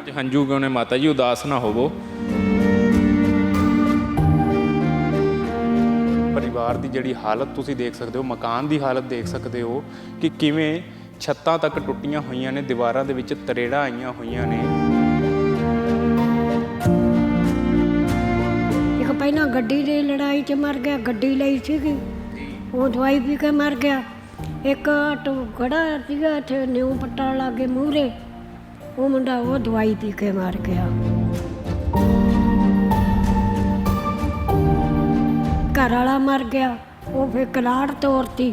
ਅੱਖਾਂ 'ਚ ਹੰਝੂ ਕਿਉਂ ਨੇ ਮਾਤਾ ਜੀ? ਉਦਾਸ ਨਾ ਹੋਵੋ। ਪਰਿਵਾਰ ਦੀ ਜਿਹੜੀ ਹਾਲਤ ਤੁਸੀਂ ਦੇਖ ਸਕਦੇ ਹੋ, ਮਕਾਨ ਦੀ ਹਾਲਤ ਦੇਖ ਸਕਦੇ ਹੋ, ਕਿ ਕਿਵੇਂ ਛੱਤਾਂ ਤੱਕ ਟੁੱਟੀਆਂ ਹੋਈਆਂ ਨੇ, ਦੀਵਾਰਾਂ ਦੇ ਵਿੱਚ ਤਰੇੜਾਂ ਆਈਆਂ ਹੋਈਆਂ ਨੇ। ਇੱਕ ਪਹਿਲਾਂ ਗੱਡੀ ਦੀ ਲੜਾਈ 'ਚ ਮਰ ਗਿਆ, ਗੱਡੀ ਲਈ ਸੀਗੀ। ਉਹ ਦਵਾਈ ਪੀ ਕੇ ਮਰ ਗਿਆ। ਇੱਕ ਆਟੋ ਖੜਾ ਸੀਗਾ ਇੱਥੇ, ਨਿਊ ਪੱਟਾ ਲਾਗੇ ਮੂਹਰੇ। ਉਹ ਮੁੰਡਾ ਉਹ ਦਵਾਈ ਪੀ ਕੇ ਮਰ ਗਿਆ। ਘਰ ਵਾਲਾ ਮਰ ਗਿਆ ਉਹ ਫਿਰ ਕਲਾੜ ਤੋਰਤੀ।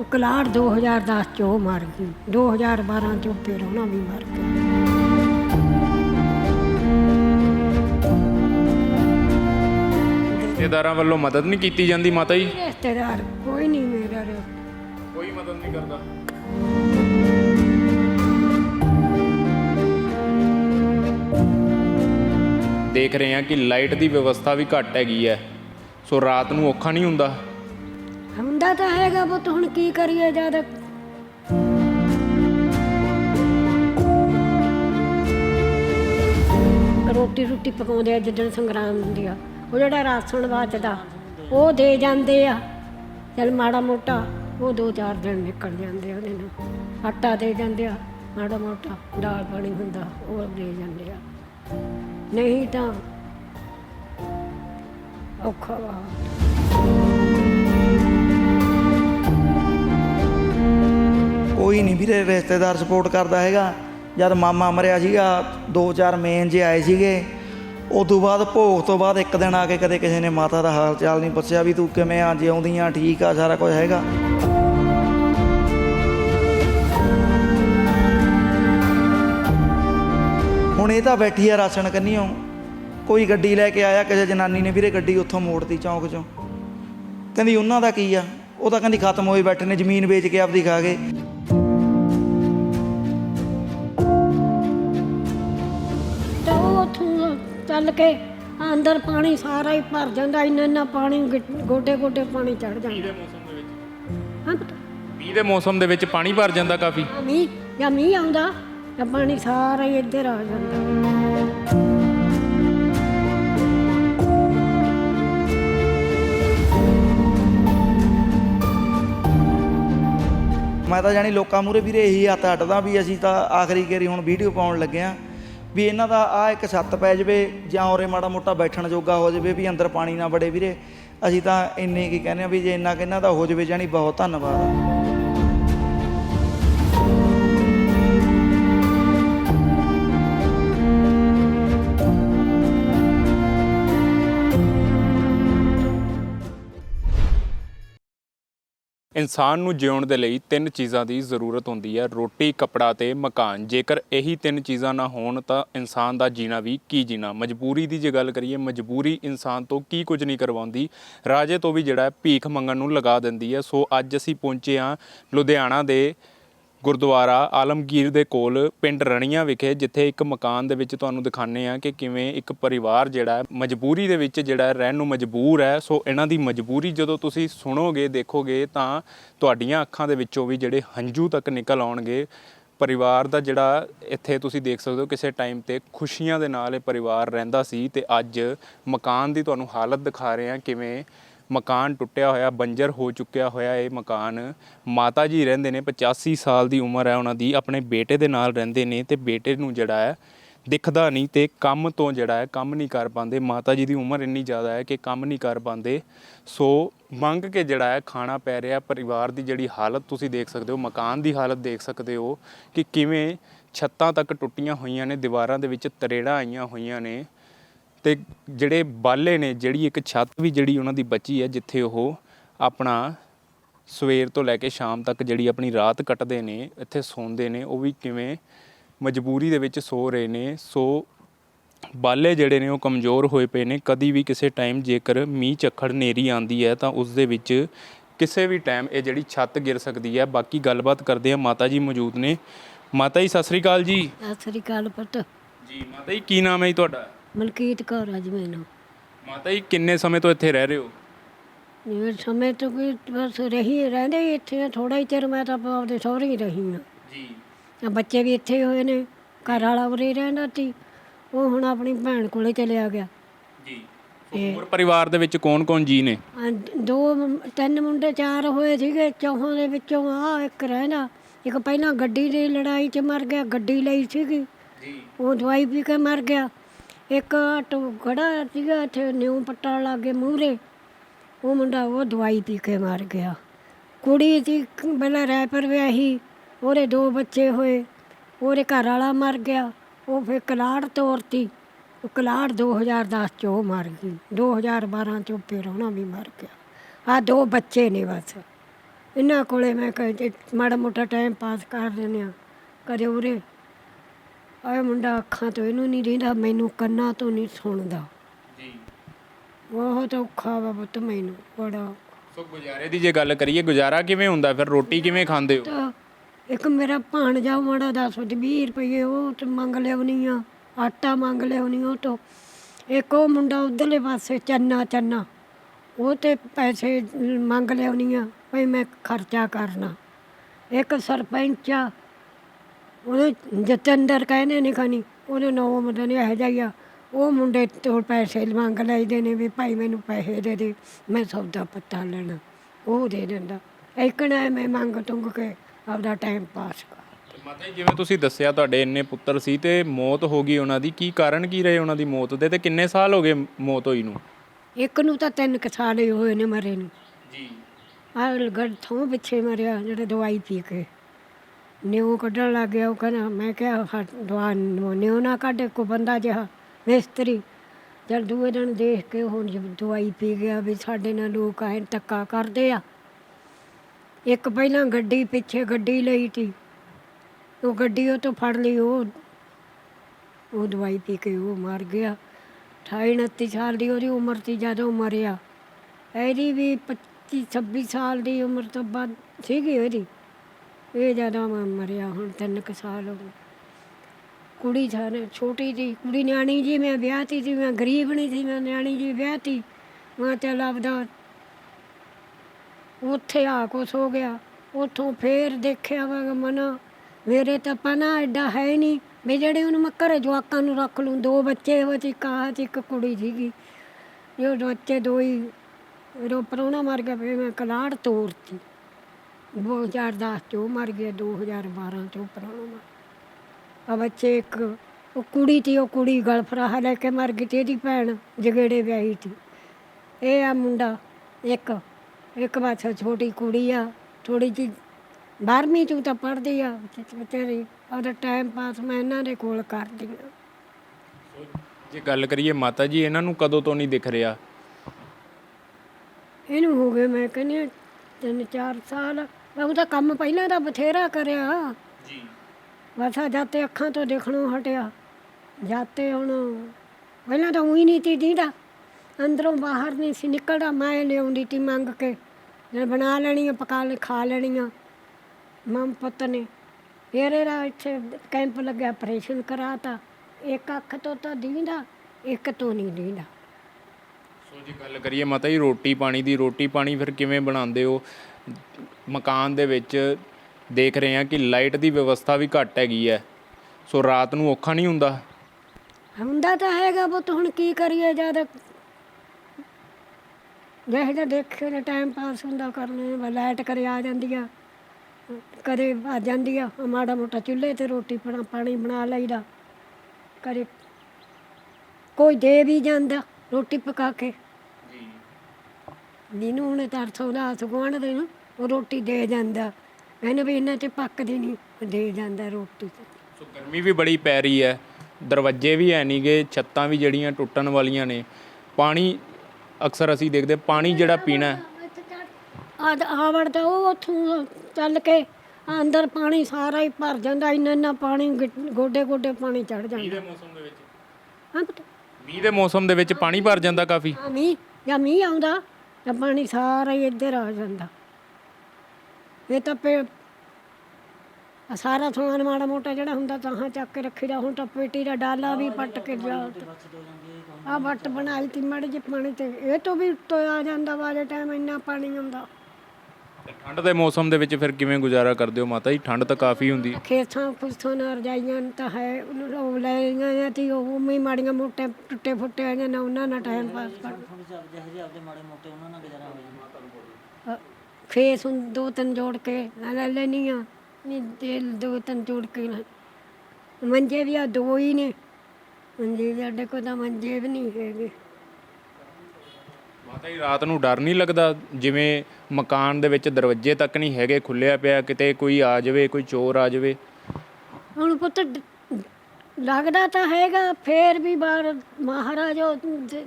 ਉਹ ਕਲਾੜ 2010 ਚ ਉਹ ਮਰ ਗਈ। 2012 ਚ ਫਿਰ ਉਹਨਾਂ ਵੀ ਮਰ ਗਏ। ਰਿਸ਼ਤੇਦਾਰਾਂ ਵੱਲੋਂ ਮਦਦ ਨਹੀਂ ਕੀਤੀ ਜਾਂਦੀ ਮਾਤਾ ਜੀ? ਰਿਸ਼ਤੇਦਾਰ ਕੋਈ ਨਹੀਂ ਮੇਰਾ ਰਿਹਾ ਕੋਈ ਮਦਦ ਨਹੀਂ ਕਰਦਾ। ਦੇਖ ਰਹੇ ਹਾਂ ਕਿ ਲਾਈਟ ਦੀ ਵਿਵਸਥਾ ਵੀ ਘੱਟ ਹੈਗੀ ਹੈ। ਸੋ ਰਾਤ ਨੂੰ ਔਖਾ ਨਹੀਂ ਹੁੰਦਾ? ਹੁੰਦਾ ਤਾਂ ਹੈਗਾ ਪੁੱਤ, ਹੁਣ ਕੀ ਕਰੀਏ ਜਦ? ਰੋਟੀ ਰੋਟੀ ਪਕਾਉਂਦੇ ਆ, ਜਿੱਦਣ ਸੰਗਰਾਮ ਹੁੰਦੀ ਆ। ਉਹ ਜਿਹੜਾ ਰਾਸ਼ਨ ਵਾਚਦਾ ਉਹ ਦੇ ਜਾਂਦੇ ਆ। ਚਲ ਮਾੜਾ ਮੋਟਾ, ਉਹ ਦੋ ਚਾਰ ਦਿਨ ਨਿਕਲ ਜਾਂਦੇ ਆ ਉਹਦੇ ਨਾਲ। ਆਟਾ ਦੇ ਜਾਂਦੇ ਆ, ਮਾੜਾ ਮੋਟਾ ਦਾਲ ਪਾਣੀ ਹੁੰਦਾ, ਉਹ ਦੇ ਜਾਂਦੇ ਆ। ਨਹੀਂ ਤਾਂ ਔਖਾ ਵਾ। ਕੋਈ ਨਹੀਂ ਵੀਰੇ, ਰਿਸ਼ਤੇਦਾਰ ਸਪੋਰਟ ਕਰਦਾ ਹੈਗਾ। ਜਦ ਮਾਮਾ ਮਰਿਆ ਸੀਗਾ, ਦੋ ਚਾਰ ਮੇਨ ਜੇ ਆਏ ਸੀਗੇ। ਉਸ ਤੋਂ ਬਾਅਦ, ਭੋਗ ਤੋਂ ਬਾਅਦ ਇੱਕ ਦਿਨ ਆ ਕੇ ਕਦੇ ਕਿਸੇ ਨੇ ਮਾਤਾ ਦਾ ਹਾਲ ਚਾਲ ਨਹੀਂ ਪੁੱਛਿਆ ਵੀ ਤੂੰ ਕਿਵੇਂ ਆ ਜਿਉਂਦੀ ਆ ਠੀਕ ਆ, ਸਾਰਾ ਕੁਝ ਹੈਗਾ। ਹੁਣ ਇਹ ਤਾਂ ਬੈਠੀ ਆ ਰਾਸ਼ਨ ਕੰਨੀਓ। ਕੋਈ ਗੱਡੀ ਲੈ ਕੇ ਆਇਆ ਕਿਸੇ ਜਨਾਨੀ ਨੇ ਵੀਰੇ ਗੱਡੀ ਉੱਥੋਂ ਮੋੜਤੀ ਚੌਂਕ ਚੋਂ। ਕਹਿੰਦੀ ਉਹਨਾਂ ਦਾ ਕੀ ਆ? ਉਹ ਤਾਂ ਕਹਿੰਦੀ ਖਤਮ ਹੋਏ ਬੈਠੇ ਨੇ ਜ਼ਮੀਨ ਵੇਚ ਕੇ ਆਪਦੀ ਖਾ ਗਏ। ਤੇ ਉਹ ਉੱਥੋਂ ਚੱਲ ਕੇ ਅੰਦਰ ਪਾਣੀ ਸਾਰਾ ਹੀ ਭਰ ਜਾਂਦਾ ਇੰਨਾ ਇੰਨਾ ਪਾਣੀ ਗੋਡੇ ਗੋਡੇ ਪਾਣੀ ਚੜ ਜਾਂਦਾ। ਹਾਂ। ਮੀਂਹ ਦੇ ਮੌਸਮ ਦੇ ਵਿੱਚ ਪਾਣੀ ਭਰ ਜਾਂਦਾ ਕਾਫੀ। ਮੀਂਹ ਜਾਂ ਮੀਂਹ ਆਉਂਦਾ। ਤਾਂ ਪਾਣੀ ਸਾਰਾ ਹੀ ਇੱਧਰ ਆ ਜਾਂਦਾ। ਮੈਂ ਤਾਂ ਜਾਣੀ ਲੋਕਾਂ ਮੂਰੇ ਵੀਰੇ ਇਹੀ ਹੱਥ ਅੱਡਦਾ ਵੀ ਅਸੀਂ ਤਾਂ ਆਖਰੀ ਗੇਰੀ ਹੁਣ ਵੀਡੀਓ ਪਾਉਣ ਲੱਗੇ ਆ ਵੀ ਇਹਨਾਂ ਦਾ ਆ ਇੱਕ ਛੱਤ ਪੈ ਜਵੇ ਜਾਂ ਉਰੇ ਮਾੜਾ ਮੋਟਾ ਬੈਠਣ ਜੋਗਾ ਹੋ ਜਵੇ ਵੀ ਅੰਦਰ ਪਾਣੀ ਨਾ ਵੜੇ ਵੀਰੇ। ਅਸੀਂ ਤਾਂ ਇੰਨੇ ਕੀ ਕਹਿੰਦੇ ਆ ਵੀ ਜੇ ਇੰਨਾ ਕਿ ਦਾ ਹੋ ਜਵੇ ਜਾਣੀ ਬਹੁਤ ਧੰਨਵਾਦ। ਇਨਸਾਨ ਨੂੰ ਜਿਉਣ ਦੇ ਲਈ ਤਿੰਨ ਚੀਜ਼ਾਂ ਦੀ ਜ਼ਰੂਰਤ ਹੁੰਦੀ ਹੈ, ਰੋਟੀ, ਕੱਪੜਾ ਤੇ ਮਕਾਨ। ਜੇਕਰ ਇਹੀ ਤਿੰਨ ਚੀਜ਼ਾਂ ਨਾ ਹੋਣ, ਤਾਂ ਇਨਸਾਨ ਦਾ ਜੀਣਾ ਵੀ ਕੀ ਜੀਣਾ? ਮਜਬੂਰੀ ਦੀ ਜੇ ਗੱਲ ਕਰੀਏ, ਮਜਬੂਰੀ ਇਨਸਾਨ ਤੋਂ ਕੀ ਕੁਝ ਨਹੀਂ ਕਰਵਾਉਂਦੀ। ਰਾਜੇ ਤੋਂ ਵੀ ਜਿਹੜਾ ਭੀਖ ਮੰਗਣ ਨੂੰ ਲਗਾ ਦਿੰਦੀ ਹੈ। ਸੋ ਅੱਜ ਅਸੀਂ ਪਹੁੰਚੇ ਹਾਂ ਲੁਧਿਆਣਾ ਦੇ ਗੁਰਦੁਆਰਾ ਆਲਮਗੀਰ ਦੇ ਕੋਲ ਪਿੰਡ ਰਣੀਆਂ ਵਿਖੇ, ਜਿੱਥੇ ਇੱਕ ਮਕਾਨ ਦੇ ਵਿੱਚ ਤੁਹਾਨੂੰ ਦਿਖਾਣੇ ਆ ਕਿ ਕਿਵੇਂ ਇੱਕ ਪਰਿਵਾਰ ਜਿਹੜਾ ਹੈ, ਮਜਬੂਰੀ ਦੇ ਵਿੱਚ ਜਿਹੜਾ ਹੈ, ਰਹਿਣ ਨੂੰ ਮਜਬੂਰ ਹੈ। ਸੋ ਇਹਨਾਂ ਦੀ ਮਜਬੂਰੀ ਜਦੋਂ ਤੁਸੀਂ ਸੁਣੋਗੇ, ਦੇਖੋਗੇ, ਤਾਂ ਤੁਹਾਡੀਆਂ ਅੱਖਾਂ ਦੇ ਵਿੱਚੋਂ ਵੀ ਜਿਹੜੇ ਹੰਝੂ ਤੱਕ ਨਿਕਲ ਆਉਣਗੇ। ਪਰਿਵਾਰ ਦਾ ਜਿਹੜਾ ਇੱਥੇ ਤੁਸੀਂ ਦੇਖ ਸਕਦੇ ਹੋ, ਕਿਸੇ ਟਾਈਮ ਤੇ ਖੁਸ਼ੀਆਂ ਦੇ ਨਾਲ ਇਹ ਪਰਿਵਾਰ ਰਹਿੰਦਾ ਸੀ। ਤੇ ਅੱਜ ਮਕਾਨ ਦੀ ਤੁਹਾਨੂੰ ਹਾਲਤ ਦਿਖਾ ਰਹੇ ਹਾਂ ਕਿਵੇਂ ਮਕਾਨ ਟੁੱਟਿਆ ਹੋਇਆ, ਬੰਜਰ ਹੋ ਚੁੱਕਿਆ ਹੋਇਆ ਇਹ ਮਕਾਨ। ਮਾਤਾ ਜੀ ਰਹਿੰਦੇ ਨੇ 85 ਸਾਲ ਦੀ ਉਮਰ ਹੈ ਉਹਨਾਂ ਦੀ, ਆਪਣੇ ਬੇਟੇ ਦੇ ਨਾਲ ਰਹਿੰਦੇ ਨੇ ਤੇ ਬੇਟੇ ਨੂੰ ਜਿਹੜਾ ਹੈ ਦਿਖਦਾ ਨਹੀਂ ਤੇ ਕੰਮ ਤੋਂ ਜਿਹੜਾ ਹੈ ਕੰਮ ਨਹੀਂ ਕਰ ਪਾਉਂਦੇ। ਮਾਤਾ ਜੀ ਦੀ ਉਮਰ ਇੰਨੀ ਜ਼ਿਆਦਾ ਹੈ ਕਿ ਕੰਮ ਨਹੀਂ ਕਰ ਪਾਉਂਦੇ। ਸੋ ਮੰਗ ਕੇ ਜਿਹੜਾ ਹੈ ਖਾਣਾ ਪੈ ਰਿਹਾ, ਪਰਿਵਾਰ ਦੀ ਜਿਹੜੀ ਹਾਲਤ ਤੁਸੀਂ ਦੇਖ ਸਕਦੇ ਹੋ, ਮਕਾਨ ਦੀ ਹਾਲਤ ਦੇਖ ਸਕਦੇ ਹੋ ਕਿ ਕਿਵੇਂ ਛੱਤਾਂ ਤੱਕ ਟੁੱਟੀਆਂ ਹੋਈਆਂ ਨੇ, ਦੀਵਾਰਾਂ ਦੇ ਵਿੱਚ ਤਰੇੜਾਂ ਆਈਆਂ ਹੋਈਆਂ ਨੇ। ਤੇ ਜਿਹੜੇ ਬਾਲੇ ਨੇ ਜਿਹੜੀ ਇੱਕ ਛੱਤ ਵੀ ਜਿਹੜੀ ਉਹਨਾਂ ਦੀ ਬਚੀ ਹੈ ਜਿੱਥੇ ਉਹ ਆਪਣਾ ਸਵੇਰ ਤੋਂ ਲੈ ਕੇ ਸ਼ਾਮ ਤੱਕ ਜਿਹੜੀ ਆਪਣੀ ਰਾਤ ਕੱਟਦੇ ਨੇ ਇੱਥੇ ਸੌਂਦੇ ਨੇ ਉਹ ਵੀ ਕਿਵੇਂ ਮਜਬੂਰੀ ਦੇ ਵਿੱਚ ਸੋ ਰਹੇ ਨੇ ਸੋ ਬਾਲੇ ਜਿਹੜੇ ਨੇ ਉਹ ਕਮਜ਼ੋਰ ਹੋਏ ਪਏ ਨੇ ਕਦੀ ਵੀ ਕਿਸੇ ਟਾਈਮ ਜੇਕਰ ਮੀਂਹ ਝੱਖੜ ਨੇਰੀ ਆਂਦੀ ਹੈ ਤਾਂ ਉਸ ਦੇ ਵਿੱਚ ਕਿਸੇ ਵੀ ਟਾਈਮ ਇਹ ਜਿਹੜੀ ਛੱਤ ਗਿਰ ਸਕਦੀ ਹੈ। ਬਾਕੀ ਗੱਲਬਾਤ ਕਰਦੇ ਆ ਮਾਤਾ ਜੀ ਮੌਜੂਦ ਨੇ। ਮਾਤਾ ਜੀ ਸਤਿ ਸ੍ਰੀ ਅਕਾਲ ਜੀ। ਸਤਿ ਸ੍ਰੀ ਅਕਾਲ ਪੁੱਤ। ਜੀ ਮਾਤਾ ਜੀ ਕੀ ਨਾਮ ਹੈ ਜੀ ਤੁਹਾਡਾ? ਮਲਕੀਤ ਕੌਰ ਅੱਜ ਮੈਨੂੰ। ਮਾਤਾ ਜੀ ਕਿੰਨੇ ਸਮੇਂ ਤੋਂ ਇੱਥੇ ਰਹਿ ਰਹੇ ਹੋ? ਜਿਵੇਂ ਸਮੇਂ ਤੋਂ ਕੋਈ ਬਸ ਰਹੀ ਰਹਿੰਦੇ ਹੀ ਇੱਥੇ ਥੋੜਾ ਹੀ ਚਿਰ ਮੈਂ ਤਾਂ ਆਪਦੇ ਸਹੁਰੇ ਹੀ ਰਹੀ ਹਾਂ। ਜੀ। ਆ ਬੱਚੇ ਵੀ ਇੱਥੇ ਹੀ ਹੋਏ ਨੇ ਘਰ ਵਾਲਾ ਉਰੇ ਰਹਿੰਦਾ ਸੀ ਉਹ ਹੁਣ ਆਪਣੀ ਭੈਣ ਕੋਲੇ ਚਲਿਆ ਗਿਆ। ਜੀ। ਹੋਰ ਪਰਿਵਾਰ ਦੇ ਵਿੱਚ ਕੌਣ-ਕੌਣ ਜੀ ਨੇ? ਦੋ ਮੁੰ- ਤਿੰਨ ਮੁੰਡੇ ਚਾਰ ਹੋਏ ਸੀਗੇ ਚੌਹਾਂ ਦੇ ਵਿੱਚੋਂ ਆ ਇੱਕ ਰਹਿੰਦਾ। ਇੱਕ ਪਹਿਲਾਂ ਗੱਡੀ ਦੀ ਲੜਾਈ 'ਚ ਮਰ ਗਿਆ ਗੱਡੀ ਲਈ ਸੀਗੀ। ਜੀ। ਉਹ ਦਵਾਈ ਪੀ ਕੇ ਮਰ ਗਿਆ। ਇੱਕ ਆਟੋ ਖੜਾ ਸੀਗਾ ਇੱਥੇ ਨਿਊ ਪੱਟਾ ਲਾਗੇ ਮੂਹਰੇ। ਉਹ ਮੁੰਡਾ ਉਹ ਦਵਾਈ ਪੀ ਕੇ ਮਰ ਗਿਆ। ਕੁੜੀ ਸੀ ਇੱਕ ਪਹਿਲਾਂ ਰੈਪਰ ਵਿਆਹੀ, ਉਹਦੇ ਦੋ ਬੱਚੇ ਹੋਏ। ਉਹਦੇ ਘਰ ਵਾਲਾ ਮਰ ਗਿਆ। ਉਹ ਫਿਰ ਕਲਾੜ ਤੋਰਤੀ। ਉਹ ਕਲਾੜ 2010 ਚ ਉਹ ਮਰ ਗਈ। 2012 ਚ ਉਹ ਫਿਰ ਉਹਨਾਂ ਵੀ ਮਰ ਗਿਆ। ਆ ਦੋ ਬੱਚੇ ਨੇ ਬਸ। ਇਹਨਾਂ ਕੋਲੇ ਮੈਂ ਕਹੇ ਮਾੜਾ ਮੋਟਾ ਟਾਈਮ ਪਾਸ ਕਰ ਲੈਂਦੇ ਆ ਕਦੇ ਉਰੇ ਆਏ ਮੁੰਡਾ ਅੱਖਾਂ ਤੋਂ ਇਹਨੂੰ ਨਹੀਂ ਰਹਿੰਦਾ ਮੈਨੂੰ ਕੰਨਾਂ ਤੋਂ ਨਹੀਂ ਸੁਣਦਾ। ਜੀ। ਬਹੁਤ ਔਖਾ ਵਾ ਪੁੱਤ ਮੈਨੂੰ ਬੜਾ ਸੋ ਗੁਜ਼ਾਰੇ ਦੀ ਜੇ ਗੱਲ ਕਰੀਏ ਗੁਜ਼ਾਰਾ ਕਿਵੇਂ ਹੁੰਦਾ ਫਿਰ? ਰੋਟੀ ਕਿਵੇਂ ਖਾਂਦੇ ਹੋ? ਤਾਂ ਇੱਕ ਮੇਰਾ ਭਾਣਜਾ ਮਾੜਾ 10 20 ਰੁਪਏ ਉਹ ਤੇ ਮੰਗ ਲਿਆਉਣੀ ਆ ਆਟਾ ਮੰਗ ਲਿਆਉਣੀ ਉਹ ਤੋਂ। ਇੱਕ ਉਹ ਮੁੰਡਾ ਉਧਰਲੇ ਪਾਸੇ ਚੰਨਾ ਚੰਨਾ ਉਹ ਤੇ ਪੈਸੇ ਮੰਗ ਲਿਆਉਣੀ ਆ ਭਈ ਮੈਂ ਖਰਚਾ ਕਰਨਾ। ਇੱਕ ਸਰਪੰਚ ਆ ਉਹਨੇ ਜਤਿੰਦਰ ਕਹਿੰਦੇ ਨੇ ਖਾਨੀ ਉਹਨੇ ਨੌ ਮੁੰਡੇ ਨੇ ਇਹੋ ਜਿਹਾ ਹੀ ਆ। ਉਹ ਮੁੰਡੇ ਤੋਂ ਪੈਸੇ ਮੰਗ ਲਈਦੇ ਨੇ ਵੀ ਭਾਈ ਮੈਨੂੰ ਪੈਸੇ ਦੇ ਦੇ ਮੈਂ ਸੌਦਾ ਪੱਤਾ ਲੈਣਾ ਉਹ ਦੇ ਦਿੰਦਾ। ਇਕਣਾ ਮੈਂ ਮੰਗ ਤੁੰਗ ਕੇ ਆਪਦਾ ਟਾਈਮ ਪਾਸ ਕਰ। ਮਾਤਾ ਜੀ ਜਿਵੇਂ ਤੁਸੀਂ ਦੱਸਿਆ ਤੁਹਾਡੇ ਇੰਨੇ ਪੁੱਤਰ ਸੀ ਤੇ ਮੌਤ ਹੋ ਗਈ ਉਹਨਾਂ ਦੀ ਕੀ ਕਾਰਨ ਕੀ ਰਹੇ ਉਹਨਾਂ ਦੀ ਮੌਤ ਦੇ ਤੇ ਕਿੰਨੇ ਸਾਲ ਹੋ ਗਏ ਮੌਤ ਹੋਈ ਨੂੰ? ਇੱਕ ਨੂੰ ਤਾਂ ਤਿੰਨ ਕੁ ਸਾਲ ਹੀ ਹੋਏ ਨੇ ਮਰੇ ਨੂੰ। ਜੀ। ਆਹ ਗੱਡ ਥੋਂ ਪਿੱਛੇ ਮਰਿਆ ਜਿਹੜੇ ਦਵਾਈ ਪੀ ਕੇ। ਨਿਉ ਕੱਢਣ ਲੱਗ ਗਿਆ, ਉਹ ਕਹਿੰਦਾ, ਮੈਂ ਕਿਹਾ ਹਟ ਦਵਾ ਨਿਊ ਨਾ ਕੱਢ ਕੋ ਬੰਦਾ ਜਿਹਾ, ਮਿਸਤਰੀ। ਜਦ ਦੂਏ ਦਿਨ ਦੇਖ ਕੇ ਹੁਣ ਜਦ ਦਵਾਈ ਪੀ ਗਿਆ ਵੀ ਸਾਡੇ ਨਾਲ ਲੋਕ ਐਂ ਧੱਕਾ ਕਰਦੇ ਆ। ਇੱਕ ਪਹਿਲਾਂ ਗੱਡੀ ਪਿੱਛੇ ਗੱਡੀ ਲਈ ਤੀ। ਉਹ ਗੱਡੀ ਉਹ ਤੋਂ ਫੜ ਲਈ, ਉਹ ਉਹ ਦਵਾਈ ਪੀ ਕੇ ਉਹ ਮਰ ਗਿਆ। 28 29 ਸਾਲ ਦੀ ਉਹਦੀ ਉਮਰ ਸੀ, ਜਦੋਂ ਮਰਿਆ। ਇਹਦੀ ਵੀ 25 26 ਸਾਲ ਦੀ ਉਮਰ ਤੋਂ ਬਾਅਦ ਸੀਗੀ ਉਹਦੀ। ਇਹ ਜਦੋਂ ਮੈਂ ਮਰਿਆ ਹੁਣ ਤਿੰਨ ਕੁ ਸਾਲ ਹੋ ਗਏ। ਕੁੜੀ ਸਾਰੇ ਛੋਟੀ ਜੀ, ਕੁੜੀ ਨਿਆਣੀ ਜੀ, ਮੈਂ ਵਿਆਹਤੀ ਸੀ, ਮੈਂ ਗਰੀਬ ਨਹੀਂ ਸੀ, ਮੈਂ ਨਿਆਣੀ ਜੀ ਵਿਆਹਤੀ ਮੈਂ ਚੱਲ ਲੱਭਦਾ ਉੱਥੇ ਆ ਕੁਛ ਹੋ ਗਿਆ। ਉੱਥੋਂ ਫੇਰ ਦੇਖਿਆ ਵਾ ਮਨਾ, ਮੇਰੇ ਤਾਂ ਪਨਾ ਐਡਾ ਹੈ ਨਹੀਂ ਵੀ ਜਿਹੜੇ ਉਹਨੂੰ ਮੈਂ ਘਰੇ ਜਵਾਕਾਂ ਨੂੰ ਰੱਖ ਲੂੰ। ਦੋ ਬੱਚੇ ਹੋ ਸੀ ਕਾਹ ਚ ਇੱਕ ਕੁੜੀ ਸੀਗੀ। ਇਹ ਬੱਚੇ ਦੋ ਹੀ ਰੋ ਪਰੋਣਾ ਮਰ ਗਿਆ ਫਿਰ ਮੈਂ ਕਲਾੜ ਤੋੜਤੀ 2010 ਚ ਉਹ ਮਰ ਗਿਆ 2012 ਚ ਉਹ ਪਰੋਣਾ ਮਰ ਆ ਬੱਚੇ ਇੱਕ ਉਹ ਕੁੜੀ ਤੀ ਉਹ ਕੁੜੀ ਗਲਫਰਾਹ ਲੈ ਕੇ ਮਰ ਗਈ ਤੇ ਇਹਦੀ ਭੈਣ ਜਗੇੜੇ ਵਿਆਹੀ ਤੀ ਇਹ ਆ ਮੁੰਡਾ ਇੱਕ ਇੱਕ ਬਾਛਾ ਛੋਟੀ ਕੁੜੀ ਆ ਥੋੜੀ ਜਿਹੀ ਬਾਰਵੀਂ ਚ ਤਾਂ ਪੜ੍ਹਦੀ ਆ ਵਿਚਾਰੀ ਉਹਦਾ ਟਾਈਮ ਪਾਸ ਮੈਂ ਇਹਨਾਂ ਦੇ ਕੋਲ ਕਰਦੀ ਆ। ਜੇ ਗੱਲ ਕਰੀਏ ਮਾਤਾ ਜੀ ਇਹਨਾਂ ਨੂੰ ਕਦੋਂ ਤੋਂ ਨਹੀਂ ਦਿਖ ਰਿਹਾ? ਇਹਨੂੰ ਹੋ ਗਏ ਮੈਂ ਕਹਿੰਦੀ ਹਾਂ ਤਿੰਨ ਚਾਰ ਸਾਲ। ਉਹਦਾ ਕੰਮ ਪਹਿਲਾਂ ਤਾਂ ਬਥੇਰਾ ਕਰਿਆ। ਜੀ। ਬਸ ਆ ਜਾਤੇ ਅੱਖਾਂ ਤੋਂ ਦੇਖਣੋਂ ਹਟਿਆ। ਜਾਤੇ ਹੁਣ ਪਹਿਲਾਂ ਤਾਂ ਉਹੀ ਨਹੀਂ ਤੀ ਦੀਦਾ ਅੰਦਰੋਂ ਬਾਹਰ ਨਹੀਂ ਸੀ ਨਿਕਲਦਾ। ਮੈਂ ਲਿਆਉਂਦੀ ਤੀ ਮੰਗ ਕੇ। ਜੇ ਬਣਾ ਲੈਣੀਆਂ ਪਕਾ ਲੈ ਖਾ ਲੈਣੀਆਂ। ਮਮ ਪੁੱਤ ਨੇ ਫਿਰ ਇਹਦਾ ਇੱਥੇ ਕੈਂਪ ਲੱਗਿਆ ਆਪਰੇਸ਼ਨ ਕਰਾਤਾ। ਇੱਕ ਅੱਖ ਤੋਂ ਤਾਂ ਦੀਂਦਾ ਇੱਕ ਤੋਂ ਨਹੀਂ ਦੀਂਦਾ। ਸੋ ਜੇ ਗੱਲ ਕਰੀਏ ਮਾਤਾ ਜੀ ਰੋਟੀ ਪਾਣੀ ਦੀ ਰੋਟੀ ਪਾਣੀ ਫਿਰ ਕਿਵੇਂ ਬਣਾਉਂਦੇ ਹੋ? ਮਕਾਨ ਦੇ ਵਿੱਚ ਦੇਖ ਰਹੇ ਹਾਂ ਕਿ ਲਾਈਟ ਦੀ ਵਿਵਸਥਾ ਵੀ ਘੱਟ ਹੈਗੀ ਹੈ। ਸੋ ਰਾਤ ਨੂੰ ਔਖਾ ਨਹੀਂ ਹੁੰਦਾ? ਹੁੰਦਾ ਤਾਂ ਹੈਗਾ ਪੁੱਤ ਹੁਣ ਕੀ ਕਰੀਏ ਜਦ ਜਿਹੇ ਜਿਹਾ ਦੇਖੇ ਨੇ ਟਾਈਮ ਪਾਸ ਹੁੰਦਾ ਕਰਨੇ ਲਾਈਟ ਕਰੇ ਆ ਜਾਂਦੀ ਆ ਕਦੇ ਆ ਜਾਂਦੀ ਆ ਮਾੜਾ ਮੋਟਾ ਚੁੱਲ੍ਹੇ ਤੇ ਰੋਟੀ ਬਣਾ ਪਾਣੀ ਬਣਾ ਲਈਦਾ ਕਦੇ ਕੋਈ ਦੇ ਵੀ ਜਾਂਦਾ ਰੋਟੀ ਪਕਾ ਕੇ। ਜਿਹਨੂੰ ਉਹਨੇ ਤਰਸੋਂ ਦਾ ਸੁਗਵਣ ਦੇ ਨੂੰ। ਉਹ ਰੋਟੀ ਦੇ ਜਾਂਦਾ। ਇਹਨੇ ਵੀ ਇਹਨਾਂ ਤੇ ਪੱਕਦੀ ਨਹੀਂ ਦੇ ਜਾਂਦਾ ਰੋਟੀ। ਸੋ ਗਰਮੀ ਵੀ ਬੜੀ ਪੈ ਰਹੀ ਹੈ ਦਰਵਾਜ਼ੇ ਵੀ ਹੈ ਨਹੀਂਗੇ ਛੱਤਾਂ ਵੀ ਜਿਹੜੀਆਂ ਟੁੱਟਣ ਵਾਲੀਆਂ ਨੇ। ਪਾਣੀ ਅਕਸਰ ਅਸੀਂ ਦੇਖਦੇ ਪਾਣੀ ਜਿਹੜਾ ਪੀਣਾ ਹੈ, ਆ ਆਵੜਦਾ ਉਹ ਉੱਥੋਂ ਚੱਲ ਕੇ ਅੰਦਰ ਪਾਣੀ ਸਾਰਾ ਹੀ ਭਰ ਜਾਂਦਾ ਇੰਨਾ ਇੰਨਾ ਪਾਣੀ ਗੋਡੇ ਗੋਡੇ ਪਾਣੀ ਚੜ ਜਾਂਦਾ ਦੇ ਮੌਸਮ ਦੇ ਵਿੱਚ। ਹਾਂ ਪੁੱਤ। ਮੀਂਹ ਦੇ ਮੌਸਮ ਦੇ ਵਿੱਚ ਪਾਣੀ ਭਰ ਜਾਂਦਾ ਕਾਫੀ। ਆ ਮੀਂਹ ਜਾਂ ਮੀਂਹ ਆਉਂਦਾ ਤਾਂ ਪਾਣੀ ਸਾਰਾ ਹੀ ਇੱਧਰ ਆ ਜਾਂਦਾ। ਇਹ ਤਾਂ ਪੇ ਸਾਰਾ ਸਮਾਨ ਮਾੜਾ ਮੋਟਾ ਜਿਹੜਾ ਹੁੰਦਾ ਤਾਂ ਚੱਕ ਕੇ ਰੱਖੀਦਾ ਹੁਣ ਤਾਂ ਪੇਟੀ ਦਾ ਡਾਲਾ ਵੀ ਪੱਟ ਕੇ ਜਾ ਆ ਵੱਟ ਬਣਾਈ ਤੀ ਮੜ ਜੇ ਪਾਣੀ ਤੇ ਇਹ ਤੋਂ ਵੀ ਉੱਤੋਂ ਆ ਜਾਂਦਾ ਵਾਲੇ ਟਾਈਮ ਇੰਨਾ ਪਾਣੀ ਆਉਂਦਾ। ਤੇ ਠੰਡ ਦੇ ਮੌਸਮ ਦੇ ਵਿੱਚ ਫਿਰ ਕਿਵੇਂ ਗੁਜ਼ਾਰਾ ਕਰਦੇ ਹੋ ਮਾਤਾ ਜੀ? ਠੰਡ ਤਾਂ ਕਾਫੀ ਹੁੰਦੀ ਹੈ। ਖੇਤਾਂ ਖੁਸਥੋਂ ਨਾਲ ਰਜਾਈਆਂ ਤਾਂ ਹੈ ਉਹਨੂੰ ਉਹ ਲੈ ਗਈਆਂ ਆ ਤੇ ਉਹ ਵੀ ਮਾੜੀਆਂ ਮੋਟੇ ਟੁੱਟੇ ਫੁੱਟੇ ਆਈਆਂ ਨਾ ਉਹਨਾਂ ਨਾਲ ਟਾਈਮ ਪਾਸ ਕਰ। ਅ, ਖੇਸ ਹੁਣ ਦੋ ਤਿੰਨ ਜੋੜ ਕੇ ਲੈ ਲੈਣੀ ਆ ਨਹੀਂ ਤੇਲ ਦੋ ਤਿੰਨ ਜੋੜ ਕੇ ਲੈ। ਮੰਜੇ ਵੀ ਆ ਦੋ ਹੀ ਨੇ। ਮੰਜੇ ਵੀ ਸਾਡੇ ਕੋਲ ਤਾਂ ਮੰਜੇ ਵੀ ਨਹੀਂ ਹੈਗੇ। ਮਾਤਾ ਜੀ ਰਾਤ ਨੂੰ ਡਰ ਨਹੀਂ ਲੱਗਦਾ? ਜਿਵੇਂ ਮਕਾਨ ਦੇ ਵਿੱਚ ਦਰਵਾਜ਼ੇ ਤੱਕ ਨਹੀਂ ਹੈਗੇ ਖੁੱਲਿਆ ਪਿਆ ਕਿਤੇ ਕੋਈ ਆ ਜਾਵੇ ਕੋਈ ਚੋਰ ਆ ਜਾਵੇ। ਹੁਣ ਪੁੱਤ ਡ- ਲੱਗਦਾ ਤਾਂ ਹੈਗਾ ਫੇਰ ਵੀ ਬਾਹਰ ਮਹਾਰਾਜ ਉਹ ਤੇ-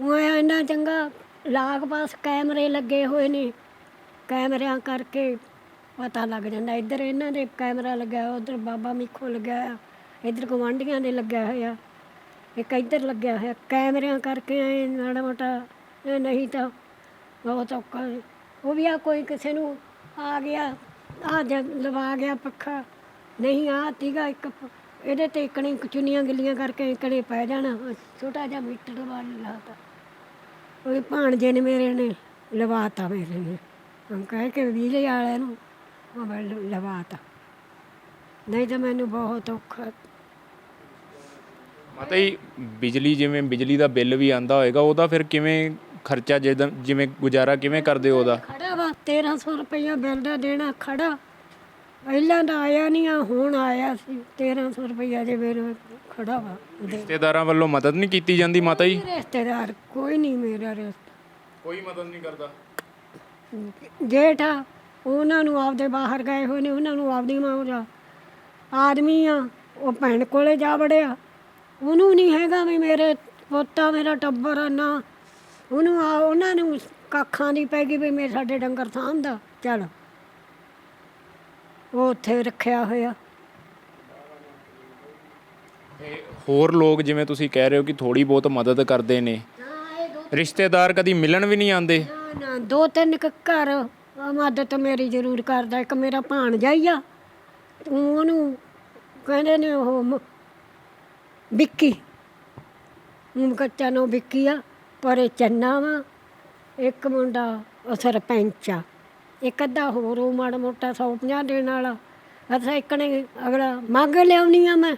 ਉਹ ਇੰਨਾ ਚੰਗਾ ਲਾਗ ਪਾਸ ਕੈਮਰੇ ਲੱਗੇ ਹੋਏ ਨੇ। ਕੈਮਰਿਆਂ ਕਰਕੇ ਪਤਾ ਲੱਗ ਜਾਂਦਾ, ਇੱਧਰ ਇਹਨਾਂ ਦੇ ਕੈਮਰਾ ਲੱਗਾ ਉੱਧਰ ਬਾਬਾ ਮਿੱਖੋ ਲੱਗਿਆ ਇੱਧਰ ਗਵਾਂਢੀਆਂ ਦੇ ਲੱਗਿਆ ਹੋਇਆ, ਇੱਕ ਇੱਧਰ ਲੱਗਿਆ ਹੋਇਆ। ਕੈਮਰਿਆਂ ਕਰਕੇ ਐਂ ਮਾੜਾ ਮੋਟਾ ਨਹੀਂ ਤਾਂ ਬਹੁਤ ਔਖਾ ਹੈ। ਉਹ ਵੀ ਆ ਕੋਈ ਕਿਸੇ ਨੂੰ ਆ ਗਿਆ, ਆ ਲਵਾ ਗਿਆ ਪੱਖਾ, ਨਹੀਂ ਆ ਤੀਗਾ ਇੱਕ ਪ- ਇਹਦੇ ਤੇ ਇਕਣੇ ਚੁੰਨੀਆਂ ਗਿੱਲੀਆਂ ਕਰਕੇ ਇਕਣੇ ਪੈ ਜਾਣਾ, ਛੋਟਾ ਜਿਹਾ ਮੀਟਰ ਵਾਲੀ ਲਾਤਾ ਉਹ ਭਾਣਜੇ ਨੇ ਮੇਰੇ ਨੇ ਲਵਾਤਾ ਮੇਰੇ ਨੇ। ਹਮ ਕਹਿ ਕੇ ਵੀਲੇ ਵਾਲਿਆਂ ਨੂੰ ਉਹ ਮੈਂ ਲ- ਲਵਾਤਾ। ਨਹੀਂ ਤਾਂ ਮੈਨੂੰ ਬਹੁਤ ਔਖਾ ਮਾਤਾ ਜੀ ਬਿਜਲੀ ਜਿਵੇਂ ਬਿਜਲੀ ਦਾ ਬਿੱਲ ਵੀ ਆਂਦਾ ਹੋਏਗਾ ਉਹਦਾ ਫਿਰ ਕਿਵੇਂ ਖਰਚਾ ਜਿੱਦਾਂ- ਜਿਵੇਂ ਗੁਜ਼ਾਰਾ ਕਿਵੇਂ ਕਰਦੇ ਹੋ ਉਹਦਾ? ਖੜਾ ਵਾ 1300 ਰੁਪਇਆ ਬਿੱਲ ਦਾ ਦੇਣਾ ਖੜਾ। ਪਹਿਲਾਂ ਤਾਂ ਆਇਆ ਨਹੀਂ ਆ ਹੁਣ ਆਇਆ ਸੀ। 1300 ਰੁਪਇਆ ਦੇ ਬਿੱਲ ਖੜਾ ਵਾ ਰਿਸ਼ਤੇਦਾਰਾਂ ਵੱਲੋਂ ਮਦਦ ਨਹੀਂ ਕੀਤੀ ਜਾਂਦੀ ਮਾਤਾ ਜੀ? ਰਿਸ਼ਤੇਦਾਰ ਕੋਈ ਨਹੀਂ ਮੇਰਾ ਰਿਸ਼ਤਾ ਕੋਈ ਮਦਦ ਨਹੀਂ ਕਰਦਾ। ਜੇਠ ਉਹਨਾਂ ਨੂੰ ਆਪਦੇ ਬਾਹਰ ਗਏ ਹੋਏ ਨੇ ਉਹਨਾਂ ਨੂੰ ਆਪਦੀ ਮਾਂ ਆਦਮੀ ਆ ਉਹ ਭੈਣ ਕੋਲੇ ਜਾ ਵੜਿਆ। ਉਹਨੂੰ ਨਹੀਂ ਹੈਗਾ ਵੀ ਮੇਰੇ ਪੋਤਾ ਮੇਰਾ ਟੱਬਰ ਆ ਨਾ ਉਹਨੂੰ ਆ ਉਹਨਾਂ ਨੂੰ ਕੱਖਾਂ ਦੀ ਪੈ ਗਈ ਵੀ ਮੇਰੇ ਸਾਡੇ ਡੰਗਰ ਸਾਂਭਦਾ ਚਲ। ਉਹ ਉੱਥੇ ਰੱਖਿਆ ਹੋਇਆ। ਤੇ ਹੋਰ ਲੋਕ ਜਿਵੇਂ ਤੁਸੀਂ ਕਹਿ ਰਹੇ ਹੋ ਕਿ ਥੋੜੀ ਬਹੁਤ ਮਦਦ ਕਰਦੇ ਨੇ। ਰਿਸ਼ਤੇਦਾਰ ਕਦੀ ਮਿਲਣ ਵੀ ਨਹੀਂ ਆਉਂਦੇ। ਨਾ ਨਾ ਦੋ ਤਿੰਨ ਕੁ ਘਰ ਮਦਦ ਮੇਰੀ ਜ਼ਰੂਰ ਕਰਦਾ। ਇੱਕ ਮੇਰਾ ਭਾਣਜਾ ਹੀ ਆ। ਉਹਨੂੰ ਕਹਿੰਦੇ ਨੇ ਉਹ ਮ- ਵਿੱਕੀ। ਕੱਚਾ ਨੋ ਵਿੱਕੀ ਆ ਪਰ ਇਹ ਚੰਨਾ ਵਾ। ਇੱਕ ਮੁੰਡਾ ਉਹ ਸਰਪੰਚ ਆ। ਇੱਕ ਅੱਧਾ ਹੋਰ ਉਹ ਮਾੜਾ ਮੋਟਾ ਸੌ ਪੰਜਾਹ ਦੇਣ ਵਾਲਾ। ਅਸਾਂ ਇੱਕ ਨੇ ਅਗਲਾ ਮੰਗ ਲਿਆਉਣੀ ਆ ਮੈਂ?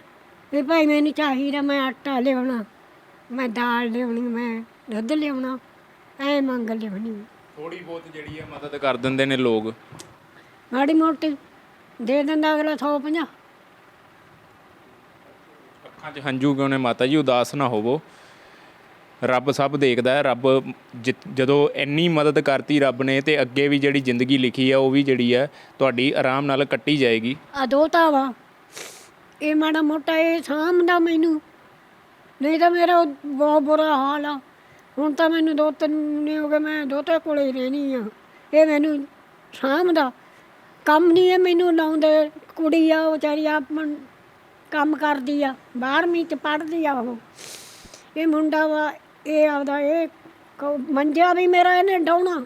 ਵੀ ਭਾਈ ਮੈਨੂੰ ਚਾਹੀਦਾ ਮੈਂ ਆਟਾ ਲਿਆਉਣਾ ਮੈਂ ਦਾਲ ਲਿਆਉਣੀ ਮੈਂ ਦੁੱਧ ਲਿਆਉਣਾ ਐ ਮੰਗ ਲਿਆਉਣੀ। ਥੋੜੀ ਬਹੁਤ ਜਿਹੜੀ ਹੈ ਮਦਦ ਕਰ ਦਿੰਦੇ ਨੇ ਲੋਕ। ਮਾੜੀ ਮੋਟੀ ਦੇ ਦਿੰਦਾ ਅਗਲਾ 150 ਅੱਖਾਂ 'ਚ ਹੰਝੂ ਕਿਉਂ ਨੇ ਮਾਤਾ ਜੀ? ਉਦਾਸ ਨਾ ਹੋਵੋ। ਰੱਬ ਸਭ ਦੇਖਦਾ ਹੈ, ਰੱਬ ਜਿ- ਜਦੋਂ ਇੰਨੀ ਮਦਦ ਕਰਤੀ ਰੱਬ ਨੇ ਤੇ ਅੱਗੇ ਵੀ ਜਿਹੜੀ ਜ਼ਿੰਦਗੀ ਲਿਖੀ ਆ, ਉਹ ਵੀ ਜਿਹੜੀ ਆ, ਤੁਹਾਡੀ ਆਰਾਮ ਨਾਲ ਕੱਟੀ ਜਾਏਗੀ। ਆ ਦੋਤਾ ਵਾ ਇਹ ਮਾੜਾ ਮੋਟਾ ਇਹ ਸਾਂਭਦਾ ਮੈਨੂੰ। ਨਹੀਂ ਤਾਂ ਮੇਰਾ ਬਹੁਤ ਬੁਰਾ ਹਾਲ ਆ। ਹੁਣ ਤਾਂ ਮੈਨੂੰ ਦੋ ਤਿੰਨ ਮਹੀਨੇ ਹੋ ਗਏ, ਮੈਂ ਦੋਤੇ ਕੋਲੇ ਹੀ ਰਹਿਣੀ ਆ। ਇਹ ਮੈਨੂੰ ਸਾਂਭਦਾ। ਕੰਮ ਨਹੀਂ ਇਹ ਮੈਨੂੰ ਲਾਉਂਦੇ। ਕੁੜੀ ਆ, ਉਹ ਵਿਚਾਰੀ ਆਪਣ ਕੰਮ ਕਰਦੀ ਆ 12ਵੀਂ ਚ ਪੜ੍ਹਦੀ ਆ ਉਹ। ਇਹ ਮੁੰਡਾ ਵਾ ਇਹ ਆਪਦਾ ਇਹ ਕ- ਮੰਜਾ ਵੀ ਮੇਰਾ ਇਹਨੇ ਡਾਉਣਾ,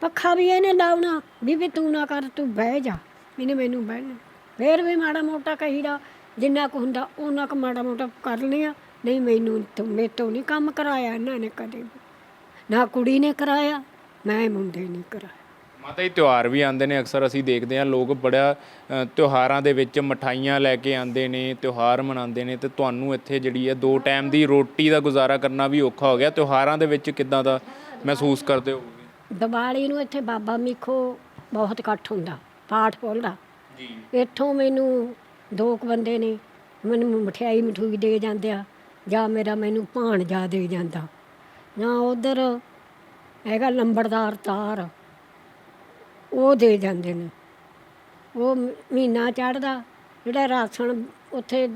ਪੱਖਾ ਵੀ ਇਹਨੇ ਲਾਉਣਾ, ਵੀ ਤੂੰ ਨਾ ਕਰ, ਤੂੰ ਬਹਿ ਜਾ, ਇਹਨੇ ਮੈਨੂੰ ਬਹਿਣਾ। ਫੇਰ ਵੀ ਮਾੜਾ ਮੋਟਾ ਕਹੀਦਾ, ਜਿੰਨਾ ਕੁ ਹੁੰਦਾ ਉਹਨਾਂ ਕੁ ਮਾੜਾ ਮੋਟਾ ਕਰ ਲਿਆ। ਨਹੀਂ, ਮੈਨੂੰ ਤੋਂ, ਮੇਰੇ ਤੋਂ ਨਹੀਂ ਕੰਮ ਕਰਾਇਆ, ਇਹਨਾਂ ਨੇ ਕਦੇ ਵੀ। ਨਾ ਕੁੜੀ ਨੇ ਕਰਾਇਆ ਮੈਂ ਮੁੰਡੇ ਨਹੀਂ ਕਰਾਇਆ। ਮਾਤਾ ਜੀ ਤਿਉਹਾਰ ਵੀ ਆਉਂਦੇ ਨੇ ਅਕਸਰ ਅਸੀਂ ਦੇਖਦੇ ਹਾਂ ਲੋਕ ਬੜਾ ਅ, ਤਿਉਹਾਰਾਂ ਦੇ ਵਿੱਚ ਮਠਾਈਆਂ ਲੈ ਕੇ ਆਉਂਦੇ ਨੇ ਤਿਉਹਾਰ ਮਨਾਉਂਦੇ ਨੇ ਤੇ ਤੁਹਾਨੂੰ ਇੱਥੇ ਜਿਹੜੀ ਹੈ ਦੋ ਟਾਈਮ ਦੀ ਰੋਟੀ ਦਾ ਗੁਜ਼ਾਰਾ ਕਰਨਾ ਵੀ ਔਖਾ ਹੋ ਗਿਆ। ਤਿਉਹਾਰਾਂ ਦੇ ਵਿੱਚ ਕਿੱਦਾਂ ਦਾ ਮਹਿਸੂਸ ਕਰਦੇ ਹੋਵੋਗੇ ਦੀਵਾਲੀ ਨੂੰ ਇੱਥੇ ਬਾਬਾ ਮਿੱਖੋ ਬਹੁਤ ਇਕੱਠ ਹੁੰਦਾ ਪਾਠ ਬੋਲਦਾ। ਜੀ। ਇੱਥੋਂ ਮੈਨੂੰ ਦੋ ਕੁ ਬੰਦੇ ਨੇ ਮੈਨੂੰ ਮਠਿਆਈ ਮਠੂਈ ਦੇ ਜਾਂਦੇ ਆ ਜਾਂ ਮੇਰਾ ਮੈਨੂੰ ਭਾਣਜਾ ਦੇ ਜਾਂਦਾ। ਜਾਂ ਉਧਰ ਹੈਗਾ ਲੰਬੜਦਾਰ ਤਾਰ। ਉਹ ਦੇ ਜਾਂਦੇ ਨੇ। ਉਹ ਮਹੀਨਾ ਚੜਦਾ ਜਿਹੜਾ ਰਾਸ਼ਨ ਉੱਥੇ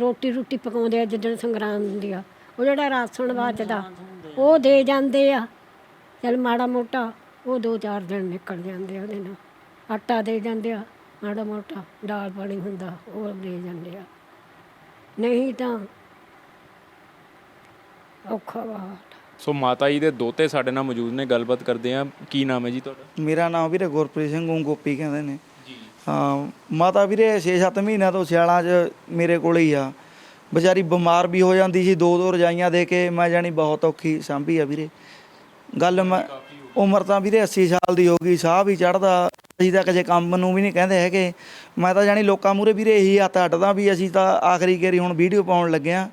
ਰੋਟੀ ਰੋਟੀ ਪਕਾਉਂਦੇ ਆ, ਜਿੱਦਣ ਸੰਗਰਾਂਦ ਹੁੰਦੀ ਆ, ਉਹ ਜਿਹੜਾ ਰਾਸ਼ਨ ਬਚਦਾ ਉਹ ਦੇ ਜਾਂਦੇ ਆ। ਚਲ ਮਾੜਾ ਮੋਟਾ ਉਹ ਦੋ ਚਾਰ ਦਿਨ ਨਿਕਲ ਜਾਂਦੇ ਆ ਉਹਦੇ ਨਾਲ। ਆਟਾ ਦੇ ਜਾਂਦੇ ਆ, ਮਾੜਾ ਮੋਟਾ ਦਾਲ ਪਾਣੀ ਹੁੰਦਾ, ਉਹ ਦੇ ਜਾਂਦੇ ਆ। ਨਹੀਂ ਤਾਂ ਔਖਾ ਵਾ। ਸੋ ਮਾਤਾ ਜੀ ਦੇ ਦੋਤੇ ਸਾਡੇ ਨਾਲ ਮੌਜੂਦ ਨੇ ਗੱਲਬਾਤ ਕਰਦੇ ਆ ਕੀ ਨਾਮ ਹੈ ਜੀ ਤੁਹਾਡਾ? ਮੇਰਾ ਨਾਮ ਵੀਰੇ ਗੁਰਪ੍ਰੀਤ ਸਿੰਘ ਉਹ ਗੋਪੀ ਕਹਿੰਦੇ ਨੇ। ਜੀ। ਹਾਂ ਮਾਤਾ ਵੀਰੇ 6-7 ਮਹੀਨਿਆਂ ਤੋਂ ਸਿਆਲਾਂ 'ਚ ਮੇਰੇ ਕੋਲ ਹੀ ਆ। ਵਿਚਾਰੀ ਬਿਮਾਰ ਵੀ ਹੋ ਜਾਂਦੀ ਸੀ ਦੋ ਦੋ ਰਜਾਈਆਂ ਦੇ ਕੇ ਮੈਂ ਜਾਣੀ ਬਹੁਤ ਔਖੀ ਸਾਂਭੀ ਆ ਵੀਰੇ। ਗੱਲ ਮੈਂ ਉਮਰ ਤਾਂ ਵੀਰੇ 80 ਸਾਲ ਦੀ ਹੋ ਗਈ ਸਾਹ ਵੀ ਚੜਦਾ ਅਸੀਂ ਤਾਂ ਕਦੇ ਕੰਮ ਨੂੰ ਵੀ ਨਹੀਂ ਕਹਿੰਦੇ ਹੈਗੇ। ਮੈਂ ਤਾਂ ਜਾਣੀ ਲੋਕਾਂ ਮੂਰੇ ਵੀਰੇ ਇਹੀ ਹੱਥ ਅੱਡਦਾ ਵੀ ਅਸੀਂ ਤਾਂ ਆਖਰੀ ਗੇਰੀ ਹੁਣ ਵੀਡੀਓ ਪਾਉਣ ਲੱਗੇ ਆ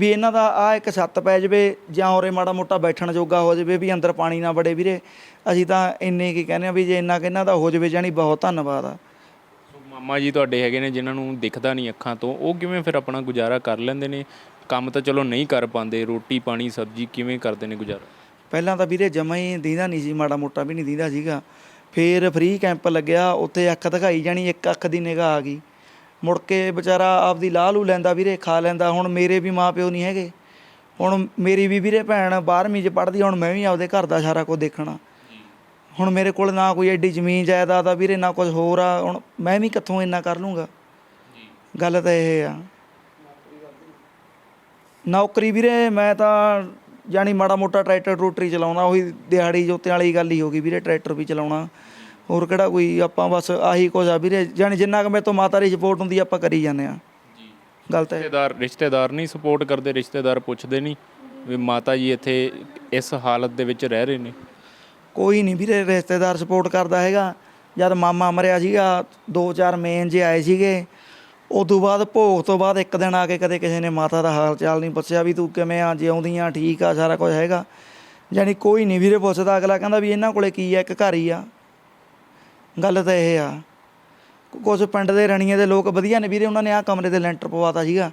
ਵੀ ਇਹਨਾਂ ਦਾ ਆ ਇੱਕ ਛੱਤ ਪੈ ਜਾਵੇ ਜਾਂ ਉਰੇ ਮਾੜਾ ਮੋਟਾ ਬੈਠਣ ਜੋਗਾ ਹੋ ਜਾਵੇ ਵੀ ਅੰਦਰ ਪਾਣੀ ਨਾ ਵੜੇ ਵੀਰੇ। ਅਸੀਂ ਤਾਂ ਇੰਨੇ ਕੀ ਕਹਿੰਦੇ ਆ ਵੀ ਜੇ ਇੰਨਾ ਕਿ ਇਹਨਾਂ ਦਾ ਹੋ ਜਾਵੇ ਜਾਣੀ ਬਹੁਤ ਧੰਨਵਾਦ ਆ। ਮਾਮਾ ਜੀ ਤੁਹਾਡੇ ਹੈਗੇ ਨੇ ਜਿਨ੍ਹਾਂ ਨੂੰ ਦਿਖਦਾ ਨਹੀਂ ਅੱਖਾਂ ਤੋਂ ਉਹ ਕਿਵੇਂ ਫਿਰ ਆਪਣਾ ਗੁਜ਼ਾਰਾ ਕਰ ਲੈਂਦੇ ਨੇ? ਕੰਮ ਤਾਂ ਚਲੋ ਨਹੀਂ ਕਰ ਪਾਉਂਦੇ ਰੋਟੀ ਪਾਣੀ ਸਬਜ਼ੀ ਕਿਵੇਂ ਕਰਦੇ ਨੇ ਗੁਜ਼ਾਰਾ? ਪਹਿਲਾਂ ਤਾਂ ਵੀਰੇ ਜਮਾ ਹੀ ਦੀਂਦਾ ਨਹੀਂ ਸੀ ਮਾੜਾ ਮੋਟਾ ਵੀ ਨਹੀਂ ਦੀਂਦਾ ਸੀਗਾ। ਫੇਰ ਫ੍ਰੀ ਕੈਂਪ ਲੱਗਿਆ ਉੱਥੇ ਅੱਖ ਦਿਖਾਈ ਜਾਣੀ ਇੱਕ ਅੱਖ ਦੀ ਨਿਗਾਹ ਆ ਗਈ। ਮੁੜ ਕੇ ਵਿਚਾਰਾ ਆਪਦੀ ਲਾਹ ਲੂ ਲੈਂਦਾ, ਵੀਰੇ ਖਾ ਲੈਂਦਾ, ਹੁਣ ਮੇਰੇ ਵੀ ਮਾਪਿਓ ਨਹੀਂ ਹੈਗੇ। ਹੁਣ ਮੇਰੀ ਵੀ ਵੀਰੇ ਭੈਣ 12ਵੀਂ ਚ ਪੜ੍ਹਦੀ, ਹੁਣ ਮੈਂ ਵੀ ਆਪਦੇ ਘਰ ਦਾ ਸਾਰਾ ਕੁਝ ਦੇਖਣਾ। ਹੁਣ ਮੇਰੇ ਕੋਲ ਨਾ ਕੋਈ ਐਡੀ ਜ਼ਮੀਨ ਜਾਇਦਾਦ ਆ ਵੀਰੇ, ਨਾ ਕੁਝ ਹੋਰ ਆ, ਹੁਣ ਮੈਂ ਵੀ ਕਿੱਥੋਂ ਇੰਨਾ ਕਰ ਲੂੰਗਾ? ਗੱਲ ਤਾਂ ਇਹ ਆ। ਨੌਕਰੀ ਵੀਰੇ, ਮੈਂ ਤਾਂ ਜਾਣੀ ਮਾੜਾ ਮੋਟਾ ਟਰੈਕਟਰ ਟਰੂਟਰੀ ਚਲਾਉਣਾ, ਉਹੀ ਦਿਹਾੜੀ ਜੋਤੇ ਵਾਲੀ ਗੱਲ ਹੀ ਹੋ ਗਈ ਵੀਰੇ, ਟਰੈਕਟਰ ਵੀ ਚਲਾਉਣਾ। ਹੋਰ ਕਿਹੜਾ ਕੋਈ ਆਪਾਂ ਬਸ ਆਹੀ ਕੁਝ ਆ ਵੀਰੇ ਜਾਣੀ ਜਿੰਨਾ ਕੁ ਮੇਰੇ ਤੋਂ ਮਾਤਾ ਦੀ ਸਪੋਰਟ ਹੁੰਦੀ ਆ, ਆਪਾਂ ਕਰੀ ਜਾਂਦੇ ਆ ਗੱਲ ਤਾਂ ਇਹ- ਰਿਸ਼ਤੇਦਾਰ ਰਿਸ਼ਤੇਦਾਰ ਨਹੀਂ ਸਪੋਰਟ ਕਰਦੇ ਰਿਸ਼ਤੇਦਾਰ ਪੁੱਛਦੇ ਨਹੀਂ ਵੀ ਮਾਤਾ ਜੀ ਇੱਥੇ ਇਸ ਹਾਲਤ ਦੇ ਵਿੱਚ ਰਹਿ ਰਹੇ ਨੇ। ਕੋਈ ਨਹੀਂ ਵੀਰੇ ਰਿਸ਼ਤੇਦਾਰ ਸਪੋਰਟ ਕਰਦਾ ਹੈਗਾ। ਜਦ ਮਾਮਾ ਮਰਿਆ ਸੀਗਾ ਦੋ ਚਾਰ ਮੇਨ ਜੇ ਆਏ ਸੀਗੇ। ਉਸ ਤੋਂ ਬਾਅਦ ਭੋਗ ਤੋਂ ਬਾਅਦ ਇੱਕ ਦਿਨ ਆ ਕੇ ਕਦੇ ਕਿਸੇ ਨੇ ਮਾਤਾ ਦਾ ਹਾਲ ਚਾਲ ਨਹੀਂ ਪੁੱਛਿਆ ਵੀ ਤੂੰ ਕਿਵੇਂ ਆ ਜਿਉਂਦੀ ਆ ਠੀਕ ਆ ਸਾਰਾ ਕੁਝ ਹੈਗਾ। ਯਾਨੀ ਕੋਈ ਨਹੀਂ ਵੀਰੇ ਪੁੱਛਦਾ ਅਗਲਾ ਕਹਿੰਦਾ ਵੀ ਇਹਨਾਂ ਕੋਲੇ ਕੀ ਆ ਇੱਕ ਘਰ ਹੀ ਆ। ਗੱਲ ਤਾਂ ਇਹ ਆ। ਕੁਝ ਪਿੰਡ ਦੇ ਰਣੀਆਂ ਦੇ ਲੋਕ ਵਧੀਆ ਨੇ ਵੀਰੇ, ਉਹਨਾਂ ਨੇ ਆਹ ਕਮਰੇ ਦੇ ਲੈਂਟਰ ਪਵਾਤਾ ਸੀਗਾ।